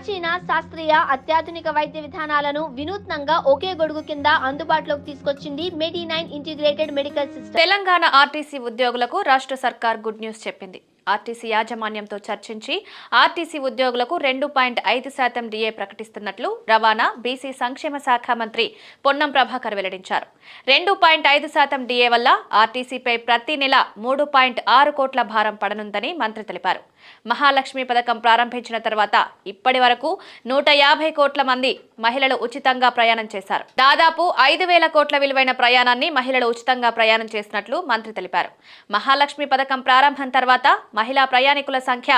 ప్రాచీన శాస్త్రీయ అత్యాధునిక వైద్య విధానాలను వినూత్నంగా ఒకే గొడుగు కింద అందుబాటులోకి తీసుకొచ్చింది medi nine integrated medical system Telangana RTC ఉద్యోగులకు రాష్ట్ర సర్కార్ గుడ్ న్యూస్ చెప్పింది. ఆర్టీసీ యాజమాన్యంతో చర్చించి ఆర్టీసీ ఉద్యోగులకు రెండు పాయింట్ ఐదు శాతం డిఏ ప్రకటిస్తున్నట్లు రవాణా బీసీ సంక్షేమ శాఖ మంత్రి పొన్నం ప్రభాకర్ వెల్లడించారు. రెండు పాయింట్ ఐదు శాతం డిఏ వల్ల ఆర్టీసీపై ప్రతి నెల మూడు పాయింట్ ఆరు కోట్ల భారం పడనుందని మంత్రి తెలిపారు. మహాలక్ష్మి పథకం ప్రారంభించిన తర్వాత ఇప్పటి వరకు నూట యాభై కోట్ల మంది మహిళలు ఉచితంగా ప్రయాణం చేశారు. దాదాపు ఐదు వేల కోట్ల విలువైన ప్రయాణాన్ని మహిళలు ఉచితంగా ప్రయాణం చేసినట్లు మంత్రి తెలిపారు. మహాలక్ష్మి పథకం ప్రారంభం తర్వాత మహిళా ప్రయాణికుల సంఖ్య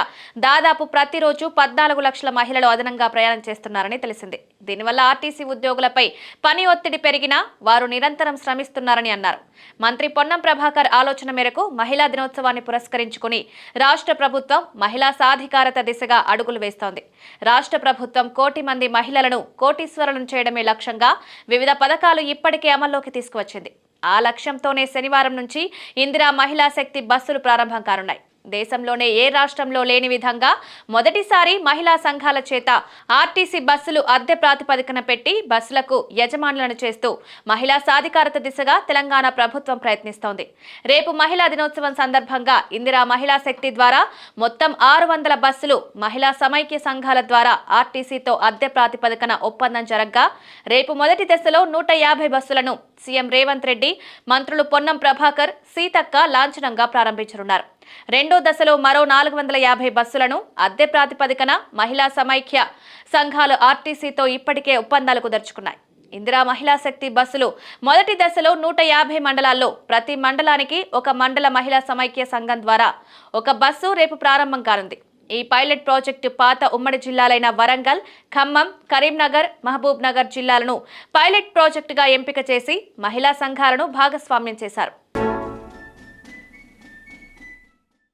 దాదాపు ప్రతిరోజు పద్నాలుగు లక్షల మహిళలు అదనంగా ప్రయాణం చేస్తున్నారని తెలిసింది. దీనివల్ల ఆర్టీసీ ఉద్యోగులపై పని ఒత్తిడి పెరిగినా వారు నిరంతరం శ్రమిస్తున్నారని అన్నారు. మంత్రి పొన్నం ప్రభాకర్ ఆలోచన మేరకు మహిళా దినోత్సవాన్ని పురస్కరించుకుని రాష్ట్ర ప్రభుత్వం మహిళా సాధికారత దిశగా అడుగులు వేస్తోంది. రాష్ట్ర ప్రభుత్వం కోటి మంది మహిళలను కోటీశ్వరులను చేయడమే లక్ష్యంగా వివిధ పథకాలు ఇప్పటికే అమల్లోకి తీసుకువచ్చింది. ఆ లక్ష్యంతోనే శనివారం నుంచి ఇందిరా మహిళా శక్తి బస్సులు ప్రారంభం కానున్నాయి. దేశంలోనే ఏ రాష్ట్రంలో లేని విధంగా మొదటిసారి మహిళా సంఘాల చేత ఆర్టీసీ బస్సులు అద్దె ప్రాతిపదికన పెట్టి బస్సులకు యజమానులను చేస్తూ మహిళా సాధికారత దిశగా తెలంగాణ ప్రభుత్వం ప్రయత్నిస్తోంది. రేపు మహిళా దినోత్సవం సందర్భంగా ఇందిరా మహిళా శక్తి ద్వారా మొత్తం ఆరు వందల బస్సులు మహిళా సమైక్య సంఘాల ద్వారా ఆర్టీసీతో అద్దె ప్రాతిపదికన ఒప్పందం జరగ్గా రేపు మొదటి దశలో నూట యాభై బస్సులను సీఎం రేవంత్ రెడ్డి మంత్రులు పొన్నం ప్రభాకర్ సీతక్క లాంఛనంగా ప్రారంభించనున్నారు. రెండో దశలో మరో నాలుగు వందల యాభై బస్సులను అద్దె ప్రాతిపదికన మహిళా సమైక్య సంఘాలు ఆర్టీసీతో ఇప్పటికే ఒప్పందాలు కుదుర్చుకున్నాయి. ఇందిరా మహిళా శక్తి బస్సులు మొదటి దశలో నూట యాభై మండలాల్లో ప్రతి మండలానికి ఒక మండల మహిళా సమైక్య సంఘం ద్వారా ఒక బస్సు రేపు ప్రారంభం కానుంది. ఈ పైలట్ ప్రాజెక్టు పాత ఉమ్మడి జిల్లాలైన వరంగల్ ఖమ్మం కరీంనగర్ మహబూబ్ నగర్ జిల్లాలను పైలట్ ప్రాజెక్టుగా ఎంపిక చేసి మహిళా సంఘాలను భాగస్వామ్యం చేశారు.